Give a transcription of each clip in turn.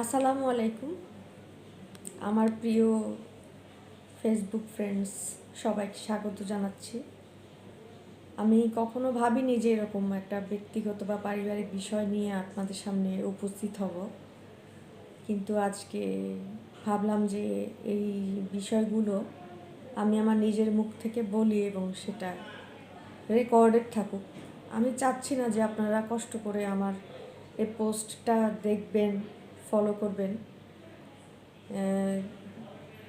আসসালামু আলাইকুম। আমার প্রিয় ফেসবুক ফ্রেন্ডস সবাইকে স্বাগত জানাচ্ছি। আমি কখনো ভাবিনি যে এরকম একটা ব্যক্তিগত বা পারিবারিক বিষয় নিয়ে আপনাদের সামনে উপস্থিত হব। কিন্তু আজকে ভাবলাম যে এই বিষয়গুলো আমি আমার নিজের মুখ থেকে বলি এবং সেটা রেকর্ডেড থাকুক। আমি চাচ্ছি না যে আপনারা কষ্ট করে আমার এই পোস্টটা দেখবেন। ফলো করবেন।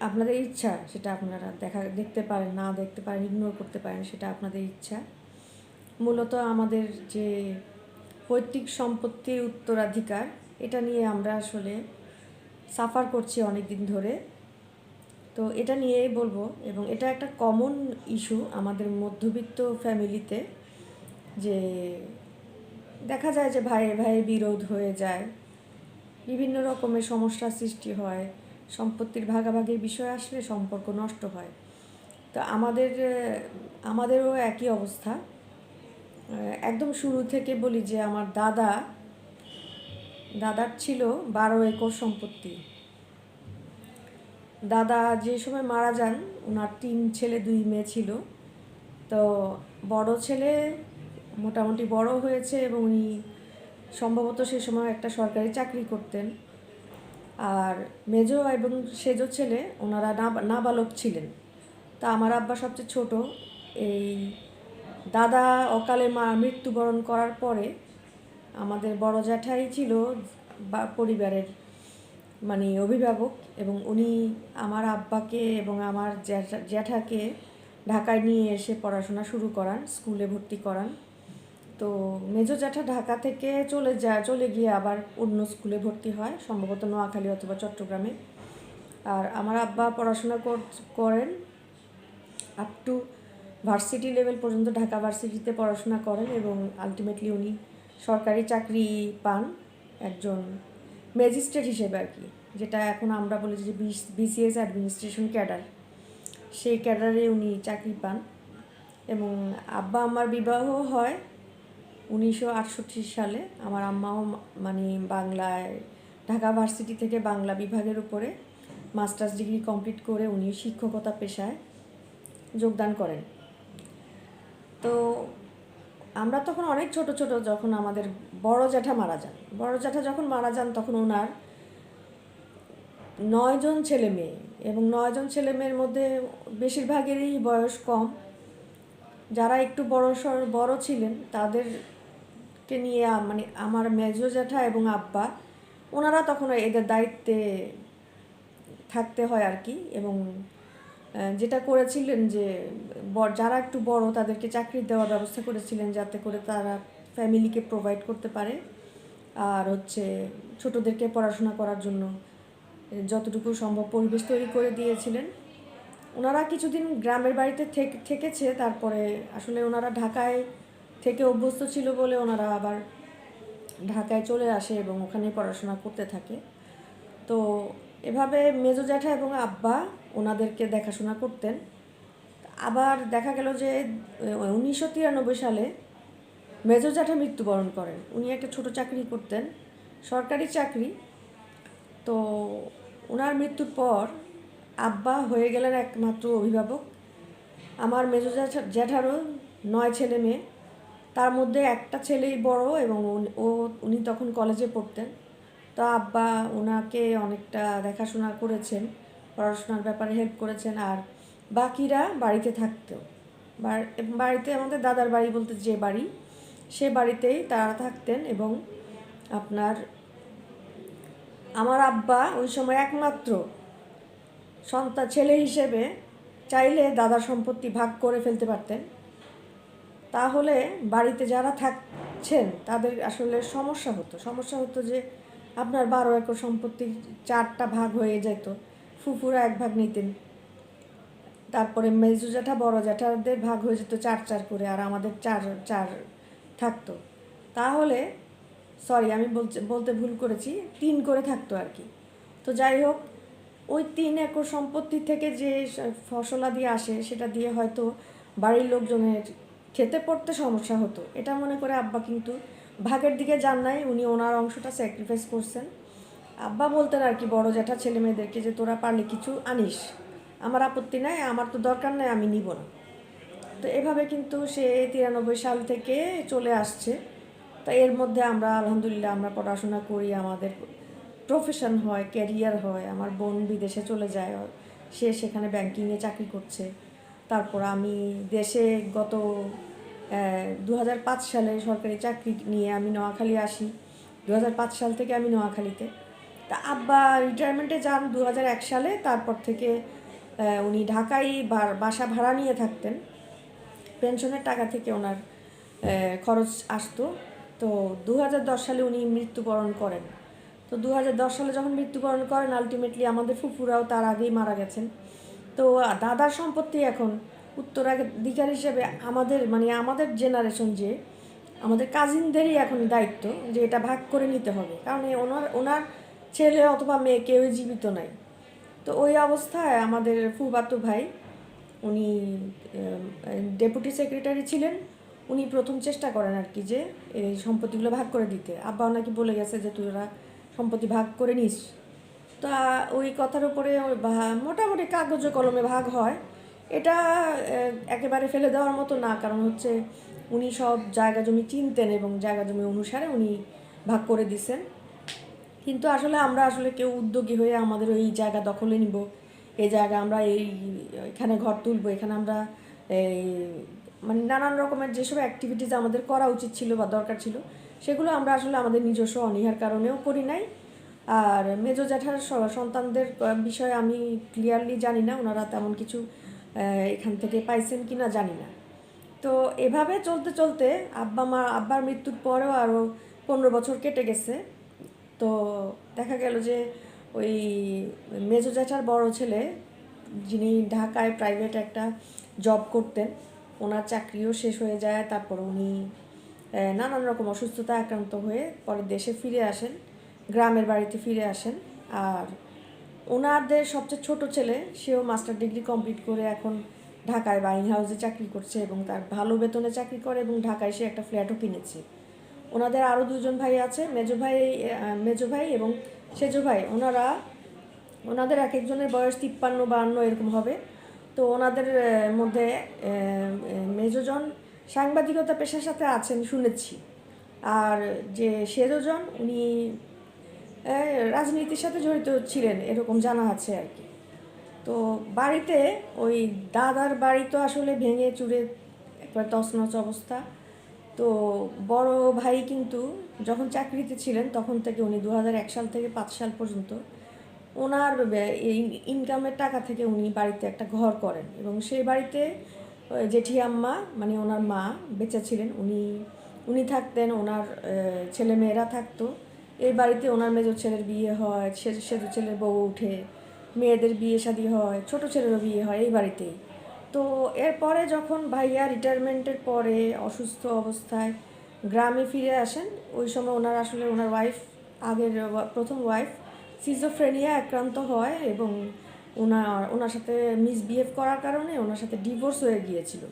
আপনাদের ইচ্ছা সেটা আপনারা দেখা, দেখতে পারেন, না দেখতে পারেন ইগনোর করতে পারেন, সেটা আপনাদের ইচ্ছা। মূলত আমাদের যে পৈতৃক সম্পত্তির উত্তরাধিকার, এটা নিয়ে আমরা আসলে সাফার করছি অনেক দিন ধরে। তো এটা নিয়েই বলব, এবং এটা একটা কমন ইস্যু আমাদের মধ্যবিত্ত ফ্যামিলিতে যে দেখা যায় যে ভাইয়ে ভাইয়ে বিরোধ হয়ে যায়। বিভিন্ন রকমের সমস্যার সৃষ্টি হয়, সম্পত্তির ভাগাভাগির বিষয় আসলে সম্পর্ক নষ্ট হয়। তো আমাদের, আমাদেরও একই অবস্থা। একদম শুরু থেকে বলি যে আমার দাদা, দাদার ছিল বারো একর সম্পত্তি। দাদা যে সময় মারা যান ওনার তিন ছেলে, দুই মেয়ে ছিল। তো বড় ছেলে মোটামুটি বড় হয়েছে এবং উনি সম্ভবত সে সময় একটা সরকারি চাকরি করতেন। আর মেজো এবং সেজো ছেলে, ওনারা না- নাবালক ছিলেন। তা আমার আব্বা সবচেয়ে ছোট। এই দাদা অকালে মা মৃত্যুবরণ করার পরে আমাদের বড় জ্যাঠাই ছিল বা, পরিবারের মানে অভিভাবক এবং উনি আমার আব্বাকে এবং আমার জ্যাঠা, জ্যাঠাকে ঢাকায় নিয়ে এসে পড়াশোনা শুরু করান, স্কুলে ভর্তি করান। তো মেজো জ্যাঠা ঢাকা থেকে চলে যায় চলে গিয়ে আবার অন্য স্কুলে ভর্তি হয়, সম্ভবত নোয়াখালী অথবা চট্টগ্রামে। আর আমার আব্বা পড়াশোনা কর- করেন আপ টু ভার্সিটি লেভেল পর্যন্ত ঢাকা ভার্সিটিতে পড়াশোনা করেন এবং আলটিমেটলি উনি সরকারি চাকরি পান একজন ম্যাজিস্ট্রেট হিসেবে আর কি, যেটা এখন আমরা বলি যে বিসিএস অ্যাডমিনিস্ট্রেশন ক্যাডার সেই ক্যাডারে উনি চাকরি পান এবং আব্বা আমার বিবাহ হয় উনিশশো আটষট্টি সালে আমার আম্মাও মানে বাংলায়, ঢাকা ভার্সিটি থেকে বাংলা বিভাগের উপরে মাস্টার্স ডিগ্রি কমপ্লিট করে উনি শিক্ষকতা পেশায় যোগদান করেন। তো আমরা তখন অনেক ছোট ছোট যখন আমাদের বড় জ্যাঠা মারা যান। বড় জ্যাঠা যখন মারা যান তখন ওনার নয়জন ছেলে মেয়ে এবং নয়জন ছেলে মেয়ের মধ্যে বেশিরভাগেরই বয়স কম। যারা একটু বড় বড় ছিলেন তাদেরকে নিয়ে মানে আমার মেজো জ্যাঠা এবং আব্বা, ওনারা তখন এদের দায়িত্বে থাকতে হয় আর কি এবং যেটা করেছিলেন যে যারা একটু বড় তাদেরকে চাকরি দেওয়ার ব্যবস্থা করেছিলেন যাতে করে তারা ফ্যামিলিকে প্রোভাইড করতে পারে। আর হচ্ছে ছোটদেরকে পড়াশোনা করার জন্য যতটুকু সম্ভব পরিবেশ তৈরি করে দিয়েছিলেন। ওনারা কিছুদিন গ্রামের বাড়িতে থেকে- থেকেছে, তারপরে আসলে ওনারা ঢাকায় থেকে অভ্যস্ত ছিল বলে ওনারা আবার ঢাকায় চলে আসে এবং ওখানে পড়াশোনা করতে থাকে। তো এভাবে মেজো জ্যাঠা এবং আব্বা ওনাদেরকে দেখাশোনা করতেন। আবার দেখা গেল যে উনিশশো তিরানব্বই সালে মেজো জ্যাঠা মৃত্যুবরণ করেন। উনি একটা ছোট চাকরি করতেন, সরকারি চাকরি। তো ওনার মৃত্যুর পর আব্বা হয়ে গেলেন একমাত্র অভিভাবক। আমার মেজো জ্যাঠা, জ্যাঠারও নয় ছেলে মেয়ে। তার মধ্যে একটা ছেলেই বড় এবং ও, উনি তখন কলেজে পড়তেন। তো আব্বা ওনাকে অনেকটা দেখাশোনা করেছেন, পড়াশোনার ব্যাপারে হেল্প করেছেন আর বাকিরা বাড়িতে থাকতো বাড়- বাড়িতে আমাদের দাদার বাড়ি বলতে যে বাড়ি, সে বাড়িতেই তারা থাকতেন এবং আপনার আমার আব্বা ওই সময় একমাত্র সন্তান, ছেলে হিসেবে চাইলে দাদার সম্পত্তি ভাগ করে ফেলতে পারতেন। তাহলে বাড়িতে যারা থাকছেন, তাদের আসলে সমস্যা হতো। সমস্যা হতো যে আপনার বারো একর সম্পত্তি চারটা ভাগ হয়ে যেত, ফুফুরা এক ভাগ নিতেন। তারপরে মেজু জ্যাঠা, বড় জ্যাঠাদের ভাগ হয়ে যেত চার চার করে, আর আমাদের চার চার থাকতো। তাহলে সরি আমি বলতে বলতে ভুল করেছি, তিন করে থাকতো আর কি। তো যাই হোক, ওই তিন একর সম্পত্তি থেকে যে ফসলাদি আসে, সেটা দিয়ে হয়তো বাড়ির লোকজনের খেতে পড়তে সমস্যা হতো। এটা মনে করে আব্বা কিন্তু ভাগের দিকে যান নাই, উনি ওনার অংশটা স্যাক্রিফাইস করছেন। আব্বা বলতেন আর কি, বড় জ্যাঠা ছেলে মেয়েদেরকে যে তোরা পারলে কিছু আনিস। আমার আপত্তি নাই, আমার তো দরকার নাই, আমি নিব না। তো এভাবে কিন্তু সে তিরানব্বই সাল থেকে চলে আসছে। তা এর মধ্যে আমরা আলহামদুলিল্লাহ আমরা পড়াশোনা করি, আমাদের প্রফেশন হয় ক্যারিয়ার হয়, আমার বোন বিদেশে চলে যায়, সে সেখানে ব্যাংকিংয়ে চাকরি করছে। তারপর আমি দেশে গত দু হাজার পাঁচ সালে সরকারি চাকরি নিয়ে আমি নোয়াখালী আসি। দু হাজার পাঁচ সাল থেকে আমি নোয়াখালীতে। তা আব্বা রিটায়ারমেন্টে যান দু হাজার এক সালে, তারপর থেকে উনি ঢাকায় বাসা ভাড়া নিয়ে থাকতেন। পেনশনের টাকা থেকে ওনার খরচ আসতো। তো দু হাজার দশ সালে উনি মৃত্যুবরণ করেন। তো দু হাজার দশ সালে যখন মৃত্যুবরণ করেন আলটিমেটলি আমাদের ফুফুরাও তার আগেই মারা গেছেন। তো দাদার সম্পত্তি এখন উত্তরাধিকার হিসেবে আমাদের মানে আমাদের জেনারেশন যে, আমাদের কাজিনদেরই এখন দায়িত্ব যে এটা ভাগ করে নিতে হবে। কারণ ওনার ওনার ছেলে অথবা মেয়ে কেউই জীবিত নাই। তো ওই অবস্থায় আমাদের ফুবাতু ভাই, উনি ডেপুটি সেক্রেটারি ছিলেন। উনি প্রথম চেষ্টা করেন আর কি যে এই সম্পত্তিগুলো ভাগ করে দিতে। আব্বাও নাকি বলে গেছে যে, তোরা সম্পত্তি ভাগ করে নিস। তা ওই কথার উপরে মোটামুটি কাগজে কলমে ভাগ হয়। এটা একেবারে ফেলে দেওয়ার মতো না, কারণ হচ্ছে উনি সব জায়গা জমি চিনতেন এবং জায়গা জমি অনুসারে উনি ভাগ করে দিছেন। কিন্তু আসলে আমরা আসলে কেউ উদ্যোগী হয়ে আমাদের ওই জায়গা দখলে নিব। এই জায়গা আমরা এই, এখানে ঘর তুলব, এখানে আমরা এই মানে নানান রকমের যেসব অ্যাক্টিভিটিস আমাদের করা উচিত ছিল বা দরকার ছিল, সেগুলো আমরা আসলে আমাদের নিজস্ব অনীহার কারণেও করি নাই। আর মেজো জ্যাঠার সন্তানদের বিষয়ে আমি ক্লিয়ারলি জানি না, ওনারা তেমন কিছু এখান থেকে পাইছেন কি না জানি না। তো এভাবে চলতে চলতে আব্বা মা, আব্বার মৃত্যুর পরেও আরও পনেরো বছর কেটে গেছে। তো দেখা গেল যে ওই মেজো জ্যাঠার বড় ছেলে, যিনি ঢাকায় প্রাইভেট একটা জব করতেন, ওনার চাকরিও শেষ হয়ে যায়, তারপর উনি নানান রকম অসুস্থতা আক্রান্ত হয়ে পরে দেশে ফিরে আসেন। গ্রামের বাড়িতে ফিরে আসেন। আর ওনাদের সবচেয়ে ছোট ছেলে, সেও মাস্টার ডিগ্রি কমপ্লিট করে এখন ঢাকায় বাইং হাউসে চাকরি করছে এবং তার ভালো বেতনে চাকরি করে এবং ঢাকায় সে একটা ফ্ল্যাটও কিনেছে। ওনাদের আরও দুজন ভাই আছে, মেজো ভাই মেজো ভাই এবং সেজো ভাই। ওনারা ওনাদের এক একজনের বয়স তিপ্পান্ন বাহান্ন এরকম হবে। তো ওনাদের মধ্যে মেজোজন সাংবাদিকতা পেশার সাথে আছেন, শুনেছি। আর যে সেজোজন, উনি রাজনীতির সাথে জড়িত ছিলেন, এরকম জানা আছে আর কি। তো বাড়িতে ওই দাদার বাড়ি তো আসলে ভেঙে চুরে একবার তছনছ অবস্থা। তো বড় ভাই কিন্তু যখন চাকরিতে ছিলেন, তখন থেকে উনি দু সাল থেকে পাঁচ সাল পর্যন্ত ওনার ইনকামের টাকা থেকে উনি বাড়িতে একটা ঘর করেন এবং সেই বাড়িতে জেঠি আম্মা মানে ওনার মা বেঁচে ছিলেন। উনি উনি থাকতেন, ওনার ছেলে মেয়েরা থাকতো। এই বাড়িতে ওনার মেজো ছেলের বিয়ে হয়, সে সেজো ছেলের বউ উঠে মেয়েদের বিয়ে শাদী হয়, ছোট ছেলেরও বিয়ে হয় এই বাড়িতেই। তো এরপরে যখন ভাইয়া রিটায়ারমেন্টের পরে অসুস্থ অবস্থায় গ্রামে ফিরে আসেন, ওই সময় ওনার আসলে ওনার ওয়াইফ, আগের প্রথম ওয়াইফ সিজোফ্রেনিয়া আক্রান্ত হয় এবং ওনার ওনার সাথে মিসবিহেভ করার কারণে ওনার সাথে ডিভোর্স হয়ে গিয়েছিল।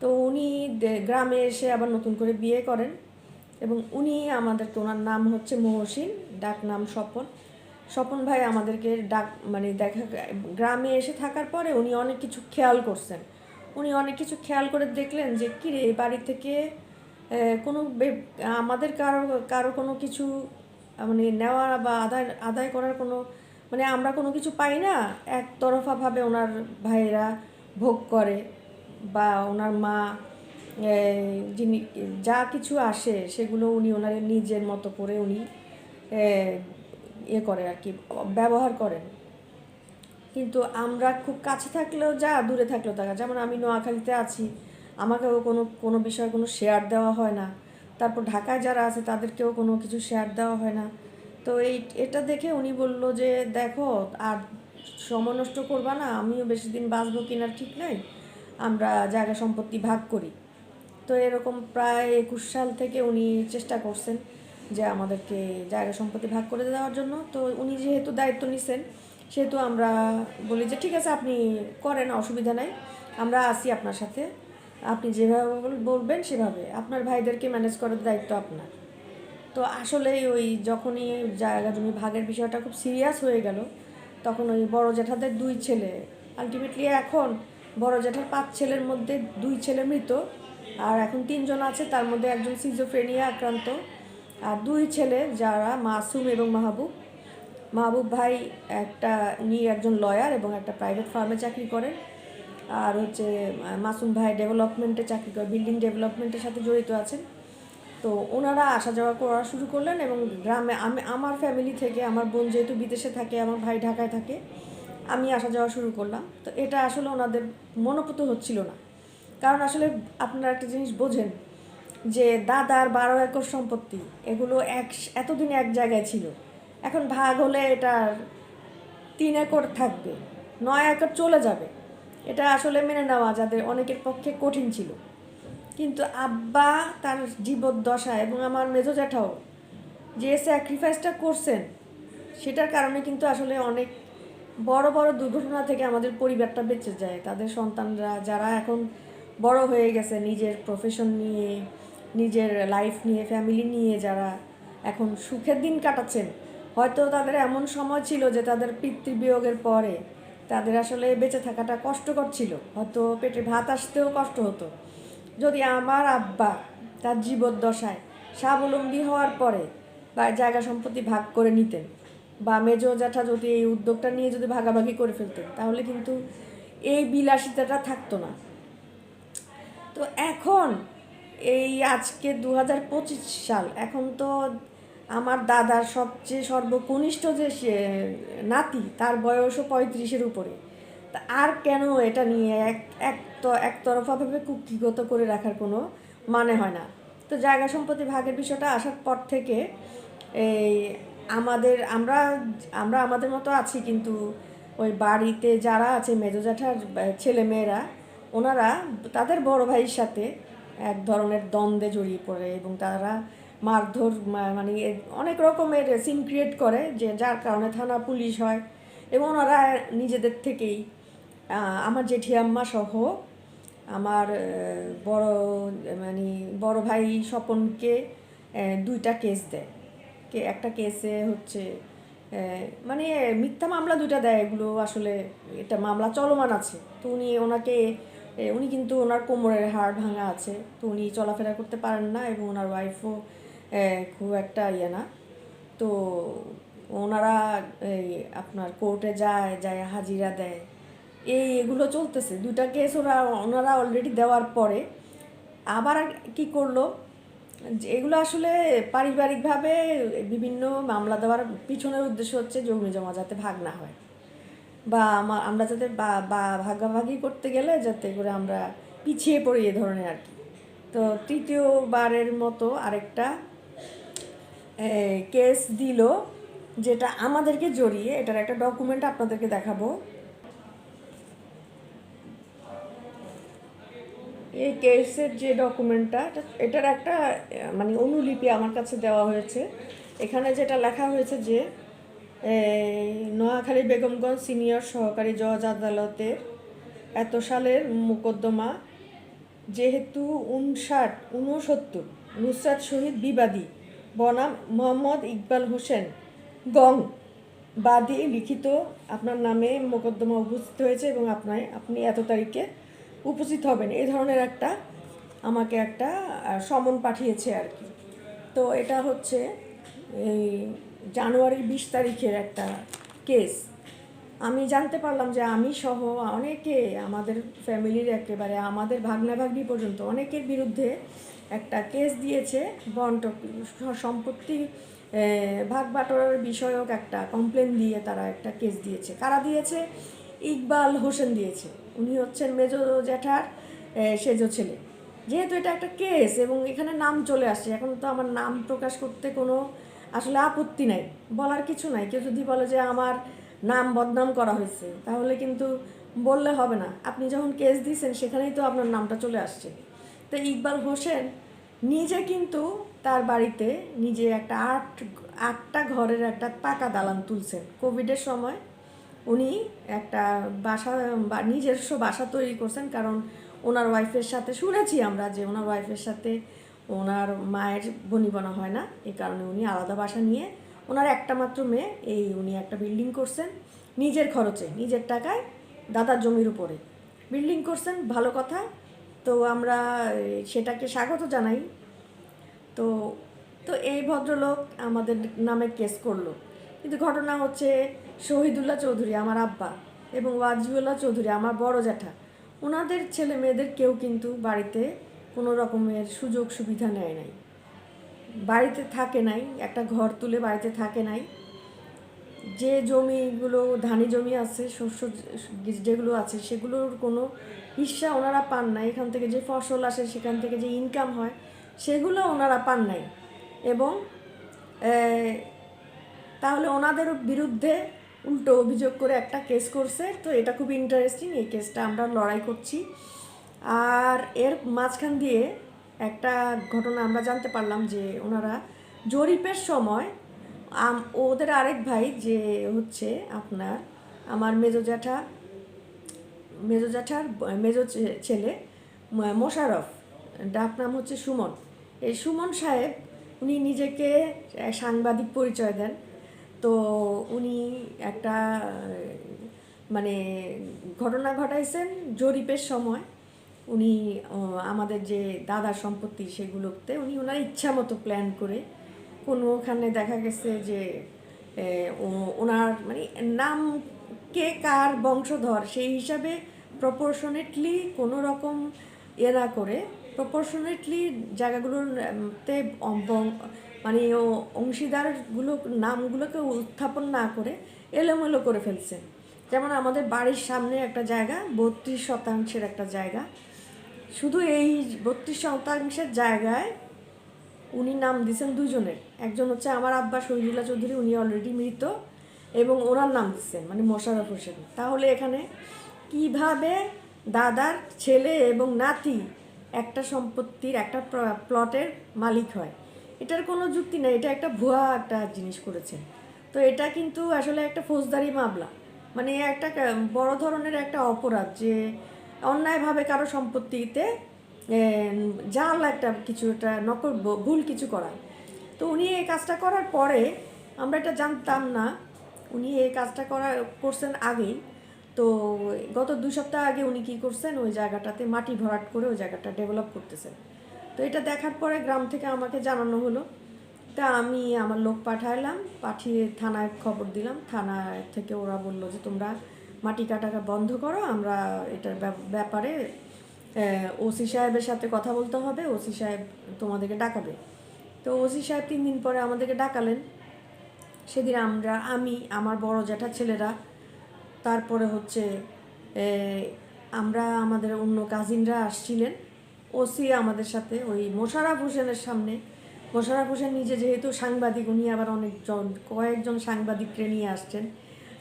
তো উনি গ্রামে এসে আবার নতুন করে বিয়ে করেন। এবং উনি আমাদেরকে ওনার নাম হচ্ছে মহসিন, ডাক নাম স্বপন। স্বপন ভাই আমাদেরকে ডাক মানে দেখা, গ্রামে এসে থাকার পরে উনি অনেক কিছু খেয়াল করছেন। উনি অনেক কিছু খেয়াল করে দেখলেন যে কিরে এই বাড়ি থেকে কোনো আমাদের কারও কারও কোনো কিছু মানে নেওয়া বা আদায় আদায় করার কোনো মানে আমরা কোনো কিছু পাই না, একতরফাভাবে ওনার ভাইয়েরা ভোগ করে বা ওনার মা যিনি, যা কিছু আসে সেগুলো উনি ওনার নিজের মতো করে উনি ইয়ে করে আর কি, ব্যবহার করেন। কিন্তু আমরা খুব কাছে থাকলেও যা, দূরে থাকলেও তা যেমন আমি নোয়াখালীতে আছি, আমাকেও কোনো কোনো বিষয়ে কোনো শেয়ার দেওয়া হয় না। তারপর ঢাকায় যারা আছে তাদেরকেও কোনো কিছু শেয়ার দেওয়া হয় না। তো এই, এটা দেখে উনি বলল যে, দেখো, আর সময় নষ্ট করবা না, আমিও বেশি দিন বাঁচবো কিনা ঠিক নাই। আমরা জায়গা সম্পত্তি ভাগ করি। তো এরকম প্রায় একুশ সাল থেকে উনি চেষ্টা করছেন যে আমাদেরকে জায়গা সম্পত্তি ভাগ করে দেওয়ার জন্য। তো উনি যেহেতু দায়িত্ব নিছেন, সেহেতু আমরা বলি যে, ঠিক আছে, আপনি করেন, অসুবিধা নাই। আমরা আসি আপনার সাথে। আপনি যেভাবে বল- বলবেন সেভাবে। আপনার ভাইদেরকে ম্যানেজ করার দায়িত্ব আপনার। তো আসলেই ওই যখনই জায়গা জমি ভাগের বিষয়টা খুব সিরিয়াস হয়ে গেল, তখন ওই বড় জেঠাদের দুই ছেলে। আলটিমেটলি এখন বড় জেঠার পাঁচ ছেলের মধ্যে দুই ছেলে মৃত। আর এখন তিনজন আছে, তার মধ্যে একজন সিজোফ্রেনিয়া আক্রান্ত আর দুই ছেলে যারা মাসুম এবং মাহবুব। মাহবুব ভাই একটা, উনি একজন লয়ার এবং একটা প্রাইভেট ফার্মে চাকরি করেন। আর হচ্ছে মাসুম ভাই ডেভেলপমেন্টে চাকরি করে বিল্ডিং ডেভেলপমেন্টের সাথে জড়িত আছেন। তো ওনারা আসা যাওয়া করা শুরু করলেন এবং গ্রামে, আমি, আমার ফ্যামিলি থেকে, আমার বোন যেহেতু বিদেশে থাকে, আমার ভাই ঢাকায় থাকে, আমি আসা যাওয়া শুরু করলাম। তো এটা আসলে ওনাদের মনোপুত হচ্ছিল না। কারণ আসলে আপনারা একটা জিনিস বোঝেন যে দাদার বারো একর সম্পত্তি, এগুলো এক, এতদিন এক জায়গায় ছিল। এখন ভাগ হলে এটার তিন একর থাকবে, নয় একর চলে যাবে। এটা আসলে মেনে নেওয়া যাদের অনেকের পক্ষে কঠিন ছিল। কিন্তু আব্বা তার জীবদ্দশা এবং আমার মেজো জ্যাঠাও যে স্যাক্রিফাইসটা করছেন, সেটার কারণে কিন্তু আসলে অনেক বড় বড় দুর্ঘটনা থেকে আমাদের পরিবারটা বেঁচে যায়। তাদের সন্তানরা যারা এখন বড় হয়ে গেছে নিজের প্রফেশন নিয়ে, নিজের লাইফ নিয়ে ফ্যামিলি নিয়ে যারা এখন সুখের দিন কাটাচ্ছেন। হয়তো তাদের এমন সময় ছিল যে তাদের পিতৃবিয়োগের পরে তাদের আসলে বেঁচে থাকাটা কষ্টকর ছিল। হয়তো পেটে ভাত আসতেও কষ্ট হতো। যদি আমার আব্বা তার জীবদ্দশায় স্বাবলম্বী হওয়ার পরে বা জায়গা সম্পত্তি ভাগ করে নিতেন বা মেজো জ্যাঠা যদি এই উদ্যোগটা নিয়ে যদি ভাগাভাগি করে ফেলতেন, তাহলে কিন্তু এই বিলাসিতাটা থাকতো না। তো এখন এই আজকে দু হাজার পঁচিশ সাল, এখন তো আমার দাদার সবচেয়ে সর্বকনিষ্ঠ যে সে নাতি, তার বয়সও পঁয়ত্রিশের উপরে। তা আর কেন এটা নিয়ে এক এক তো একতরফাভাবে কুক্ষিগত করে রাখার কোনো মানে হয় না। তো জায়গা সম্পত্তি ভাগের বিষয়টা আসার পর থেকে এই আমাদের, আমরা আমরা আমাদের মতো আছি, কিন্তু ওই বাড়িতে যারা আছে, মেজো জ্যাঠার ছেলে মেয়েরা ওনারা তাদের বড় ভাইয়ের সাথে এক ধরনের দ্বন্দ্বে জড়িয়ে পড়ে এবং তারা মারধর মানে অনেক রকমের সিন ক্রিয়েট করে যে যার কারণে থানা পুলিশ হয় এবং ওনারা নিজেদের থেকেই আমার জেঠিয়াম্মা সহ আমার বড় মানে বড় ভাই স্বপনকে দুইটা কেস দেয়। কে, একটা কেসে হচ্ছে মানে মিথ্যা মামলা দুইটা দেয়, এগুলো আসলে এটা মামলা চলমান আছে। তো উনি ওনাকে উনি কিন্তু ওনার কোমরের হাড় ভাঙা আছে, তো উনি চলাফেরা করতে পারেন না এবং ওনার ওয়াইফও খুব একটা ইয়ে না। তো ওনারা এই আপনার কোর্টে যায় যায় হাজিরা দেয়। এই এগুলো চলতেছে। দুটা কেস ওরা, ওনারা অলরেডি দেওয়ার পরে আবার কি করল? যে এগুলো আসলে পারিবারিকভাবে বিভিন্ন মামলা দেওয়ার পিছনের উদ্দেশ্য হচ্ছে জমি জমা যাতে ভাগ না হয়। বা আমা- আমরা যাতে বা বা, ভাগাভাগি করতে গেলে যাতে করে আমরা পিছিয়ে পড়ি এ ধরনের আর কি। তো তৃতীয়বারের মতো আরেকটা কেস দিল যেটা আমাদেরকে জড়িয়ে, এটার একটা ডকুমেন্ট আপনাদেরকে দেখাবো। এই কেসের যে ডকুমেন্টটা এটা- এটার একটা মানে অনুলিপি আমার কাছে দেওয়া হয়েছে। এখানে যেটা লেখা হয়েছে যে নোয়াখালী বেগমগঞ্জ সিনিয়র সহকারী জজ আদালতের এত সালের মোকদ্দমা যেহেতু উনষাট উনসত্তর নুসরাত শহীদ বিবাদী, বনাম মোহাম্মদ ইকবাল হোসেন গং বাদী লিখিত আপনার নামে মোকদ্দমা উপস্থিত হয়েছে এবং আপনার, আপনি এত তারিখে উপস্থিত হবেন। এই ধরনের একটা, আমাকে একটা সমন পাঠিয়েছে আর কি। তো এটা হচ্ছে এই জানুয়ারির বিশ তারিখের একটা কেস। আমি জানতে পারলাম যে আমি সহ অনেকে আমাদের ফ্যামিলির একেবারে আমাদের ভাগ্না ভাগ্নি পর্যন্ত অনেকের বিরুদ্ধে একটা কেস দিয়েছে বন্টক সম্পত্তি ভাগ বাটোয়ার বিষয়ক একটা কমপ্লেন দিয়ে তারা একটা কেস দিয়েছে। কারা দিয়েছে? ইকবাল হোসেন দিয়েছে। উনি হচ্ছেন মেজো জ্যাঠার সেজো ছেলে। যেহেতু এটা একটা কেস এবং এখানে নাম চলে আসছে, এখন তো আমার নাম প্রকাশ করতে কোনো আসলে আপত্তি নাই। বলার কিছু নাই। কেউ যদি বলে যে আমার নাম বদনাম করা হয়েছে, তাহলে কিন্তু বললে হবে না। আপনি যখন কেস দিয়েছেন, সেখানেই তো আপনার নামটা চলে আসছে। তো ইকবাল হোসেন নিজে কিন্তু তার বাড়িতে নিজে একটা আট, আটটা ঘরের একটা পাকা দালান তুলছেন। কোভিডের সময় উনি একটা বাসা নিজস্ব বাসা তৈরি করছেন, কারণ ওনার ওয়াইফের সাথে শুনেছি আমরা যে ওনার ওয়াইফের সাথে ওনার মায়ের বনিবনা হয় না এই কারণে উনি আলাদা বাসা নিয়ে ওনার একটা মাত্র মেয়ে, এই উনি একটা বিল্ডিং করছেন নিজের খরচে, নিজের টাকায় দাদার জমির উপরে। বিল্ডিং করছেন, ভালো কথা, তো আমরা সেটাকে স্বাগত জানাই। তো তো এই ভদ্রলোক আমাদের নামে কেস করল। কিন্তু ঘটনা হচ্ছে শহীদুল্লাহ চৌধুরী, আমার আব্বা, এবং ওয়াজিউল্লাহ চৌধুরী, আমার বড় জ্যাঠা। ওনাদের ছেলে মেয়েদের কেউ কিন্তু বাড়িতে কোনো রকমের সুযোগ সুবিধা নেয় নাই। বাড়িতে থাকে নাই, একটা ঘর তুলে বাড়িতে থাকে নাই। যে জমিগুলো, ধানি জমি আছে, শস্য যেগুলো আছে, সেগুলোর কোনো হিস্সা ওনারা পান না এখান থেকে যে ফসল আসে, সেখান থেকে যে ইনকাম হয়, সেগুলো ওনারা পান নাই। এবং তাহলে ওনাদের বিরুদ্ধে উল্টো অভিযোগ করে একটা কেস করছে। তো এটা খুব ইন্টারেস্টিং এই কেসটা আমরা লড়াই করছি। আর এর মাঝখান দিয়ে একটা ঘটনা আমরা জানতে পারলাম যে ওনারা জরিপের সময় ওদের আরেক ভাই যে হচ্ছে আপনার আমার মেজো জ্যাঠা, মেজো জ্যাঠার মেজো ছেলে মোশারফ, ডাক নাম হচ্ছে সুমন। এই সুমন সাহেব উনি নিজেকে সাংবাদিক পরিচয় দেন। তো উনি একটা মানে ঘটনা ঘটাইছেন জরিপের সময়। উনি আমাদের যে দাদা সম্পত্তি সেগুলোতে উনি ওনার ইচ্ছা মতো প্ল্যান করে কোনোখানে দেখা গেছে যে ওনার মানে নাম কে কার বংশধর সেই হিসাবে প্রপোর্শনেটলি কোনো রকম এ না করে প্রপোর্শনেটলি জায়গাগুলোর উম, তে মানে অংশীদারগুলো নামগুলোকে উত্থাপন না করে এলোমেলো করে ফেলছেন যেমন আমাদের বাড়ির সামনে একটা জায়গা বত্রিশ শতাংশের একটা জায়গা শুধু এই বত্রিশ শতাংশের জায়গায় উনি নাম দিয়েছেন দুজনের একজন হচ্ছে আমার আব্বা শহীদুল্লাহ চৌধুরী, উনি অলরেডি মৃত, এবং ওনার নাম দিচ্ছেন মানে মোশাররফ হোসেন। তাহলে এখানে কীভাবে দাদার ছেলে এবং নাতি একটা সম্পত্তির একটা প্লটের মালিক হয়? এটার কোনো যুক্তি নেই, এটা একটা ভুয়া একটা জিনিস করেছেন। তো এটা কিন্তু আসলে একটা ফৌজদারি মামলা। মানে একটা বড় ধরনের একটা অপরাধ যে অন্যায়ভাবে কারও সম্পত্তিতে জাল একটা কিছু, একটা নকল ভুল কিছু করা তো উনি এই কাজটা করার পরে আমরা এটা জানতাম না, উনি এই কাজটা করা, করছেন আগেই। তো গত দু সপ্তাহ আগে উনি কী করছেন, ওই জায়গাটাতে মাটি ভরাট করে ওই জায়গাটা ডেভেলপ করতেছেন। তো এটা দেখার পরে গ্রাম থেকে আমাকে জানানো হলো। তা আমি আমার লোক পাঠাইলাম, পাঠিয়ে থানায় খবর দিলাম। থানা থেকে ওরা বলল যে তোমরা মাটি কাটা বন্ধ করো, আমরা এটার ব্যাপারে ওসি সাহেবের সাথে কথা বলতে হবে, ওসি সাহেব তোমাদেরকে ডাকাবে। তো ওসি সাহেব তিন দিন পরে আমাদেরকে ডাকালেন। সেদিন আমরা, আমি, আমার বড় জ্যাঠা ছেলেরা, তারপরে হচ্ছে আমরা, আমাদের অন্য কাজিনরা আসছিলেন। ওসি আমাদের সাথে, ওই মোশাররফ হোসেনের সামনে মোশাররফ হোসেন নিজে যেহেতু সাংবাদিক, উনি আবার অনেকজন, কয়েকজন সাংবাদিককে নিয়ে আসছেন।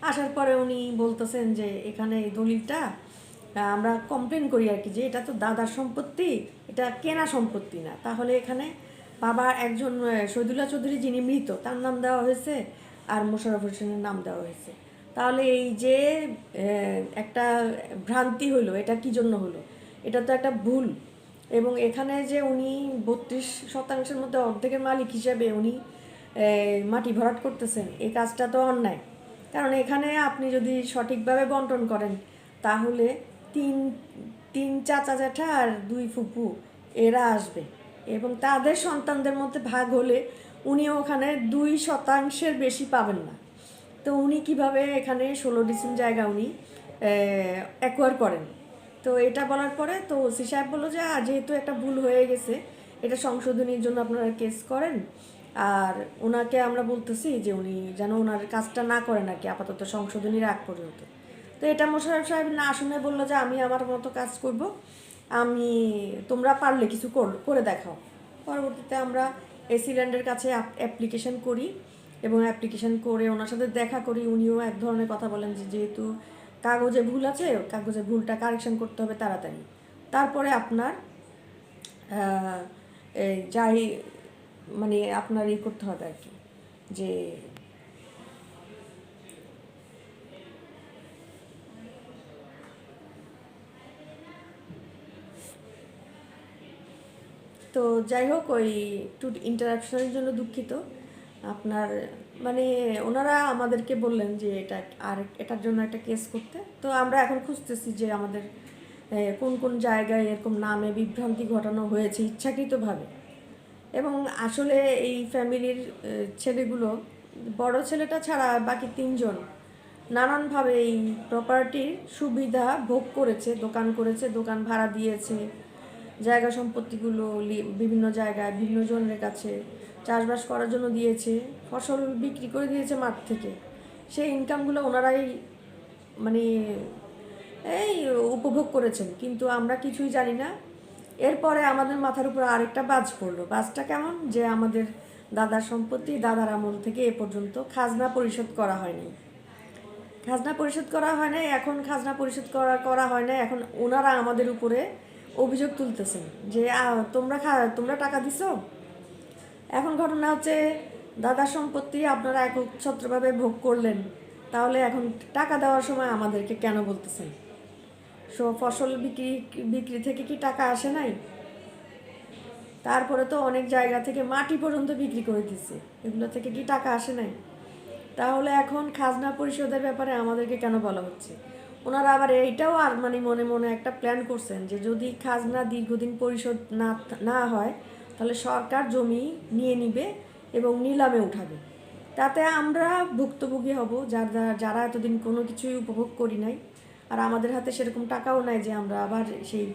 আসার পরে উনি বলতেছেন যে, এখানে এই দলিলটা আমরা কমপ্লেন করি আর কি যে, এটা তো দাদার সম্পত্তি, এটা কেনা সম্পত্তি না। তাহলে এখানে বাবা একজন শহীদুল্লাহ চৌধুরী যিনি মৃত, তার নাম দেওয়া হয়েছে আর মোশাররফ হোসেনের নাম দেওয়া হয়েছে। তাহলে এই যে একটা ভ্রান্তি হলো এটা কি জন্য হলো এটা তো একটা ভুল। এবং এখানে যে উনি বত্রিশ শতাংশের মধ্যে অর্ধেকের মালিক হিসেবে উনি মাটি ভরাট করতেছেন, এই কাজটা তো অন্যায়। কারণ এখানে আপনি যদি সঠিকভাবে বন্টন করেন, তাহলে তিন তিন চাচা জ্যাঠা আর দুই ফুপু, এরা আসবে। এবং তাদের সন্তানদের মধ্যে ভাগ হলে উনি ওখানে দুই শতাংশের বেশি পাবেন না। তো উনি কীভাবে এখানে ষোলো ডিসিম জায়গা উনি অ্যাকোয়ার করেন? তো এটা বলার পরে তো ওসি সাহেব বলল যে যেহেতু একটা ভুল হয়ে গেছে, এটা সংশোধনীর জন্য আপনারা কেস করেন। আর ওনাকে আমরা বলতেছি যে উনি যেন ওনার কাজটা না করেন আর কি, আপাতত সংশোধনীর আগ পর্যন্ত। তো এটা মোশাররফ সাহেব না শুনে বলল যে, আমি আমার মতো কাজ করব, আমি, তোমরা পারলে কিছু কর- দেখাও। পরবর্তীতে আমরা এসিল্যান্ডের কাছে অ্যাপ্লিকেশন করি এবং অ্যাপ্লিকেশন করে ওনার সাথে দেখা করি। উনিও এক ধরনের কথা বলেন যে, যেহেতু কাগজে ভুল আছে, কাগজে ভুলটা কারেকশন করতে হবে তাড়াতাড়ি। তারপরে আপনার এই যাই মানে আপনার ই করতে হবে আর কি, যে তো যাই হোক, ওই একটু ইন্টারাপশনের জন্য দুঃখিত। আপনার মানে ওনারা আমাদেরকে বললেন যে এটা আর এটার জন্য একটা কেস করতে। তো আমরা এখন খুঁজতেছি যে আমাদের কোন কোন জায়গায় এরকম নামে বিভ্রান্তি ঘটানো হয়েছে ইচ্ছাকৃতভাবে। এবং আসলে এই ফ্যামিলির ছেলেগুলো, বড় ছেলেটা ছাড়া বাকি তিনজন নানানভাবে এই প্রপার্টির সুবিধা ভোগ করেছে, দোকান করেছে, দোকান ভাড়া দিয়েছে, জায়গা সম্পত্তিগুলো বিভিন্ন জায়গায় বিভিন্ন জনের কাছে চাষবাস করার জন্য দিয়েছে, ফসল বিক্রি করে দিয়েছে মাঠ থেকে। সেই ইনকামগুলো ওনারাই মানে এই, উপভোগ করেছেন। কিন্তু আমরা কিছুই জানি না এরপরে আমাদের মাথার উপর আরেকটা বাজ পড়ল। বাজটা কেমন? যে আমাদের দাদার সম্পত্তি দাদার আমল থেকে এ পর্যন্ত খাজনা পরিশোধ করা হয়নি। খাজনা পরিশোধ করা হয় না এখন খাজনা পরিশোধ করা করা হয় না এখন ওনারা আমাদের উপরে অভিযোগ তুলতেছেন যে তোমরা খা, তোমরা টাকা দিছো? এখন ঘটনা হচ্ছে দাদার সম্পত্তি আপনারা একচ্ছত্রভাবে ভোগ করলেন, তাহলে এখন টাকা দেওয়ার সময় আমাদেরকে কেন বলতেছেন? ফসল বিক্রি বিক্রি থেকে কি টাকা আসে নাই? তারপরে তো অনেক জায়গা থেকে মাটি পর্যন্ত বিক্রি করে দিচ্ছে এগুলো থেকে কি টাকা আসে নাই? তাহলে এখন খাজনা পরিশোধের ব্যাপারে আমাদেরকে কেন বলা হচ্ছে? ওনারা আবার এইটাও আর মানে মনে মনে একটা প্ল্যান করছেন যে যদি খাজনা দীর্ঘদিন পরিশোধ না না হয়, তাহলে সরকার জমি নিয়ে নিবে এবং নিলামে উঠাবে। তাতে আমরা ভুক্তভোগী হব, যারা যারা এতদিন কোনো কিছুই উপভোগ করি নাই। আর আমাদের হাতে সেরকম টাকাও নাই যে আমরা আবার সেই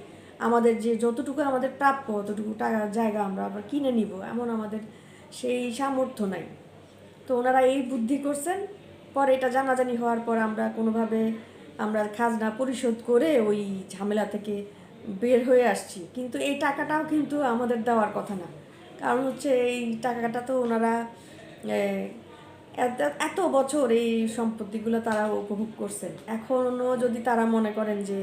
আমাদের যে যতটুকু আমাদের প্রাপ্য ততটুকু টাকা, জায়গা আমরা আবার কিনে নিব, এমন আমাদের সেই সামর্থ্য নাই। তো ওনারা এই বুদ্ধি করছেন, পরে এটা জানাজানি হওয়ার পর আমরা কোনোভাবে আমরা খাজনা পরিশোধ করে ওই ঝামেলা থেকে বের হয়ে আসছি। কিন্তু এই টাকাটাও কিন্তু আমাদের দেওয়ার কথা না। কারণ হচ্ছে এই টাকাটা তো ওনারা এত- বছর এই সম্পত্তিগুলো তারা উপভোগ করছেন এখনও যদি তারা মনে করেন যে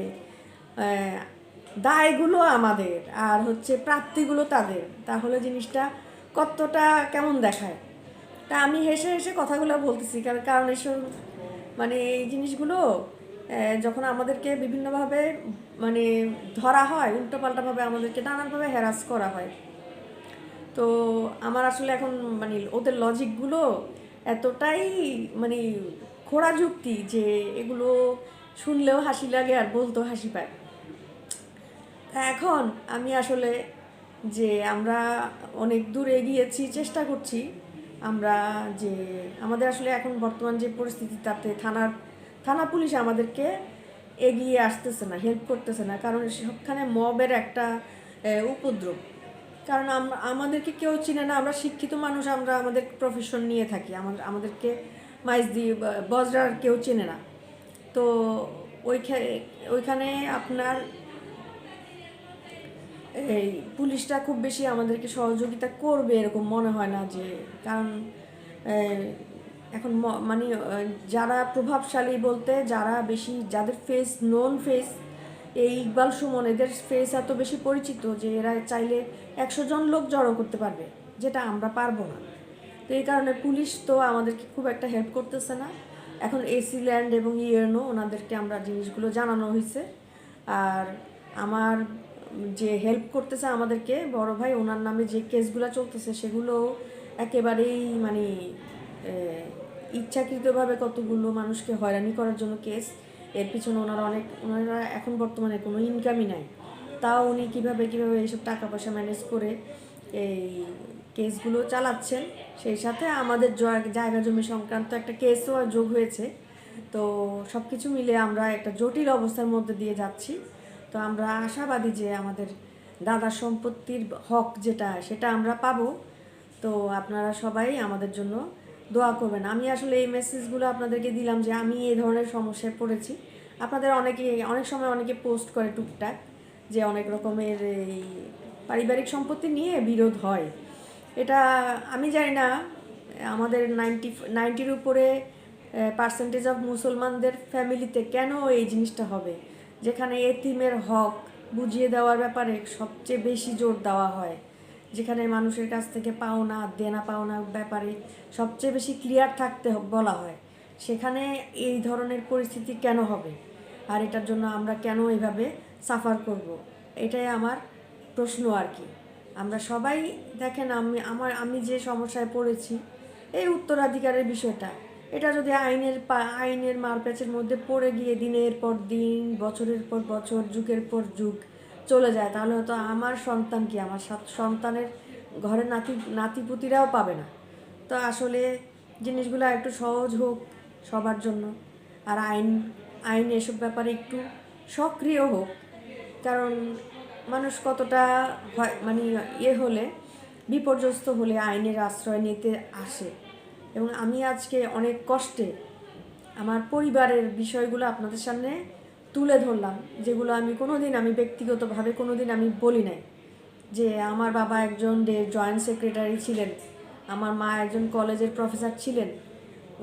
দায়গুলো আমাদের আর হচ্ছে প্রাপ্তিগুলো তাদের, তাহলে জিনিসটা কতটা কেমন দেখায়? তা আমি হেসে হেসে কথাগুলো বলতেছি কারণ কারণ এসব মানে এই জিনিসগুলো যখন আমাদেরকে বিভিন্নভাবে মানে ধরা হয়, উল্টোপাল্টাভাবে আমাদেরকে নানানভাবে হ্যারাস করা হয়। তো আমার আসলে এখন মানে ওদের লজিকগুলো এতটাই মানে খোড়া যুক্তি যে এগুলো শুনলেও হাসি লাগে আর বলতেও হাসি পায়। এখন আমি আসলে যে আমরা অনেক দূর এগিয়েছি চেষ্টা করছি, আমরা যে আমাদের আসলে এখন বর্তমান যে পরিস্থিতি তাতে থানার, থানা পুলিশ আমাদেরকে এগিয়ে আসতেছে না হেল্প করতেছে না, কারণ সবখানে মবের একটা উপদ্রব। কারণ আমাদেরকে কেউ চিনে না, আমরা শিক্ষিত মানুষ, আমরা আমাদের প্রফেশন নিয়ে থাকি। আমাদের, আমাদেরকে মাইজ দিয়ে বজরার কেউ চেনে না। তো ওইখানে ওইখানে আপনার এই পুলিশটা খুব বেশি আমাদেরকে সহযোগিতা করবে এরকম মনে হয় না যে, কারণ এখন মানে যারা প্রভাবশালী বলতে, যারা বেশি, যাদের ফেস নন ফেস এই ইকবাল সুমন, এদের ফেস এত বেশি পরিচিত যে এরা চাইলে একশো জন লোক জড়ো করতে পারবে, যেটা আমরা পারব না। তো এই কারণে পুলিশ তো আমাদেরকে খুব একটা হেল্প করতেছে না। এখন এসি ল্যান্ড এবং ইয়েনো ওনাদেরকে আমরা জিনিসগুলো জানানো হয়েছে আর আমার যে হেল্প করতেছে আমাদেরকে, বড় ভাই ওনার নামে যে কেসগুলো চলতেছে সেগুলো একেবারেই মানে ইচ্ছাকৃতভাবে কতগুলো মানুষকে হয়রানি করার জন্য কেস এর পিছনে ওনারা অনেক, ওনারা এখন বর্তমানে কোনো ইনকামই নাই। তাও উনি কীভাবে কীভাবে এইসব টাকা পয়সা ম্যানেজ করে এই কেসগুলো চালাচ্ছেন, সেই সাথে আমাদের জায়গা জমি সংক্রান্ত একটা কেসও যোগ হয়েছে। তো সব কিছু মিলে আমরা একটা জটিল অবস্থার মধ্যে দিয়ে যাচ্ছি। তো আমরা আশাবাদী যে আমাদের দাদার সম্পত্তির হক যেটা, সেটা আমরা পাবো। তো আপনারা সবাই আমাদের জন্য দোয়া করবেন। আমি আসলে এই মেসেজগুলো আপনাদেরকে দিলাম যে আমি এই ধরনের সমস্যায় পড়েছি। আপনাদের অনেকে, অনেক সময় অনেকে পোস্ট করে টুকটাক। যে অনেক রকমের এই পারিবারিক সম্পত্তি নিয়ে বিরোধ হয়। এটা আমি জানি না, আমাদের নাইনটি নাইনটির উপরে পার্সেন্টেজ অফ মুসলমানদের ফ্যামিলিতে কেন এই জিনিসটা হবে? যেখানে এতিমের হক বুঝিয়ে দেওয়ার ব্যাপারে সবচেয়ে বেশি জোর দেওয়া হয়। যেখানে মানুষের কাছ থেকে পাওনা, দেনা পাওনা ব্যাপারে সবচেয়ে বেশি ক্লিয়ার থাকতে বলা হয়। সেখানে এই ধরনের পরিস্থিতি কেন হবে? আর এটার জন্য আমরা কেন এভাবে সাফার করব। এটাই আমার প্রশ্ন আর কি। আমরা সবাই দেখেন আমি, আমার, আমি যে সমস্যায় পড়েছি, এই উত্তরাধিকারের বিষয়টা, এটা যদি আইনের আইনের মারপ্যাচের মধ্যে পড়ে গিয়ে দিনের পর দিন, বছরের পর বছর, যুগের পর যুগ চলে যায়, তাহলে হয়তো আমার সন্তান কি, আমার সন্তানের ঘরের নাতি, নাতিপুতিরাও পাবে না। তো আসলে জিনিসগুলো একটু সহজ হোক সবার জন্য, আর আইন আইন এসব ব্যাপারে একটু সক্রিয় হোক। কারণ মানুষ কতটা ভয় মানে ইয়ে হলে, বিপর্যস্ত হলে আইনের আশ্রয় নিতে আসে। এবং আমি আজকে অনেক কষ্টে আমার পরিবারের বিষয়গুলো আপনাদের সামনে তুলে ধরলাম, যেগুলো আমি কোনো দিন আমি ব্যক্তিগতভাবে কোনো দিন আমি বলি নাই। যে আমার বাবা একজন জয়েন্ট সেক্রেটারি ছিলেন, আমার মা একজন কলেজের প্রফেসর ছিলেন,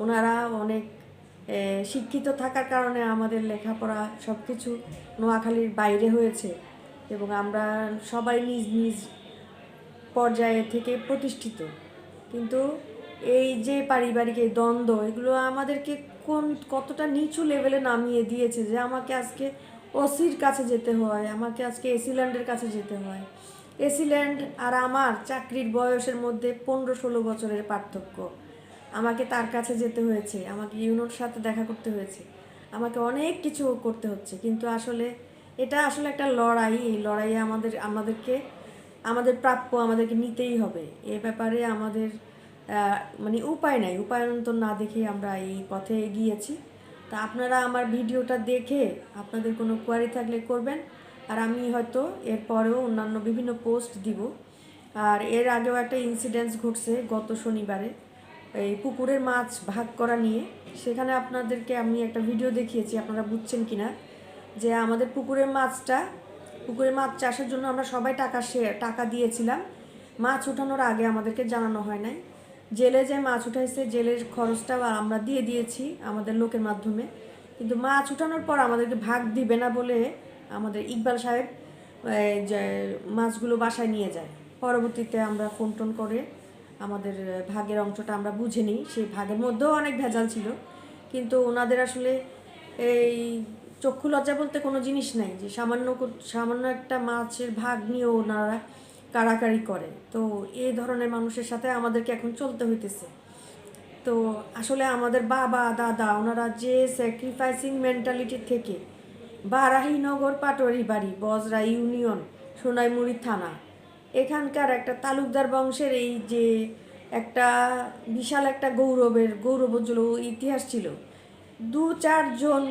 ওনারা অনেক শিক্ষিত থাকার কারণে আমাদের লেখাপড়া সব কিছু নোয়াখালীর বাইরে হয়েছে এবং আমরা সবাই নিজ নিজ পর্যায়ে থেকে প্রতিষ্ঠিত। কিন্তু এই যে পারিবারিক এই দ্বন্দ্ব, এগুলো আমাদেরকে কোন, কতটা নিচু লেভেলে নামিয়ে দিয়েছে যে আমাকে আজকে ওসির কাছে যেতে হয়, আমাকে আজকে এসিল্যান্ডের কাছে যেতে হয়। এসিল্যান্ড আর আমার চাকরির বয়সের মধ্যে পনেরো ষোলো বছরের পার্থক্য। আমাকে তার কাছে যেতে হয়েছে, আমাকে ইউনোর সাথে দেখা করতে হয়েছে, আমাকে অনেক কিছু করতে হচ্ছে, কিন্তু আসলে এটা আসলে একটা লড়াই, এই লড়াইয়ে আমাদের, আমাদেরকে, আমাদের প্রাপ্য আমাদেরকে নিতেই হবে। এ ব্যাপারে আমাদের মানে উপায় নাই উপায়ন্তর না দেখে আমরা এই পথে এগিয়েছি। তা আপনারা আমার ভিডিওটা দেখে আপনাদের কোনো কোয়ারি থাকলে করবেন, আর আমি হয়তো এরপরেও অন্যান্য বিভিন্ন পোস্ট দিব। আর এর আগেও একটা ইনসিডেন্স ঘটছে গত শনিবারে। এই পুকুরের মাছ ভাগ করা নিয়ে, সেখানে আপনাদেরকে আমি একটা ভিডিও দেখিয়েছি, আপনারা বুঝছেন কিনা, যে আমাদের পুকুরের মাছটা পুকুরে মাছ চাষের জন্য আমরা সবাই টাকা সে, টাকা দিয়েছিলাম। মাছ উঠানোর আগে আমাদেরকে জানানো হয় নাই। জেলে যে মাছ উঠাইছে, জেলের খরচটা আমরা দিয়ে দিয়েছি আমাদের লোকের মাধ্যমে। কিন্তু মাছ উঠানোর পর আমাদেরকে ভাগ দিবে না বলে আমাদের ইকবাল সাহেব মাছগুলো বাসায় নিয়ে যায়। পরবর্তীতে আমরা ফোন টোন করে আমাদের ভাগের অংশটা আমরা বুঝে নিই। সেই ভাগের মধ্যেও অনেক ভেজাল ছিল। কিন্তু ওনাদের আসলে এই চক্ষু লজ্জা বলতে কোনো জিনিস নাই যে সামান্য সামান্য একটা মাছের ভাগ নিয়েও ওনারা কাড়াকাড়ি করে। তো এই ধরনের মানুষের সাথে আমাদেরকে এখন চলতে হইতেছে। তো আসলে আমাদের বাবা, দাদা, ওনারা যে স্যাক্রিফাইসিং মেন্টালিটি থেকে বারাহিনগর পাটোয়ারি বাড়ি, বজরা ইউনিয়ন, সোনাইমুড়ি থানা এখানকার একটা তালুকদার বংশের এই যে একটা বিশাল একটা গৌরবের গৌরবোজ্জ্বল ইতিহাস ছিল। দু চারজন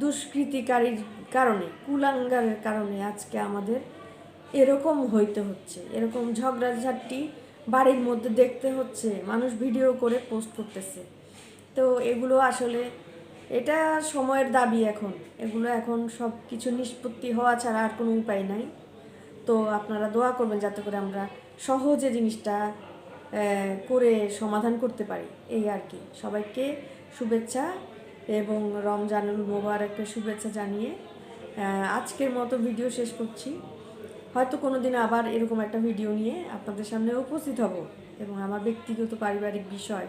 দুষ্কৃতিকারীর কারণে, কুলাঙ্গারের কারণে আজকে আমাদের এরকম হইতে হচ্ছে। এরকম ঝগড়াঝাটটি বাড়ির মধ্যে দেখতে হচ্ছে, মানুষ ভিডিও করে পোস্ট করতেছে। তো এগুলো আসলে, এটা সময়ের দাবি এখন। এগুলো এখন সব কিছু নিষ্পত্তি হওয়া ছাড়া আর কোনো উপায় নাই। তো আপনারা দোয়া করবেন যাতে করে আমরা সহজে জিনিসটা করে সমাধান করতে পারি। এই আর কি। সবাইকে শুভেচ্ছা এবং রমজানুল মোবারকের শুভেচ্ছা জানিয়ে আজকের মতো ভিডিও শেষ করছি। হয়তো কোনো দিন আবার এরকম একটা ভিডিও নিয়ে আপনাদের সামনে উপস্থিত হব এবং আমার ব্যক্তিগত পারিবারিক বিষয়।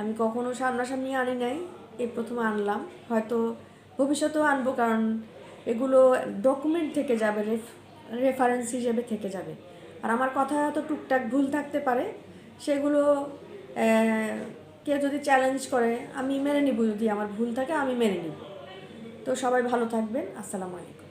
আমি কখনো সামনাসামনি আনি নাই এই প্রথম আনলাম। হয়তো ভবিষ্যতেও আনব কারণ এগুলো ডকুমেন্ট থেকে যাবে রেফারেন্স হিসেবে থেকে যাবে। আর আমার কথা হয়তো টুকটাক ভুল থাকতে পারে। সেগুলো কে যদি চ্যালেঞ্জ করে, আমি মেনে নিব যদি আমার ভুল থাকে, আমি মেনে নিব। তো সবাই ভালো থাকবেন। আসসালামু আলাইকুম।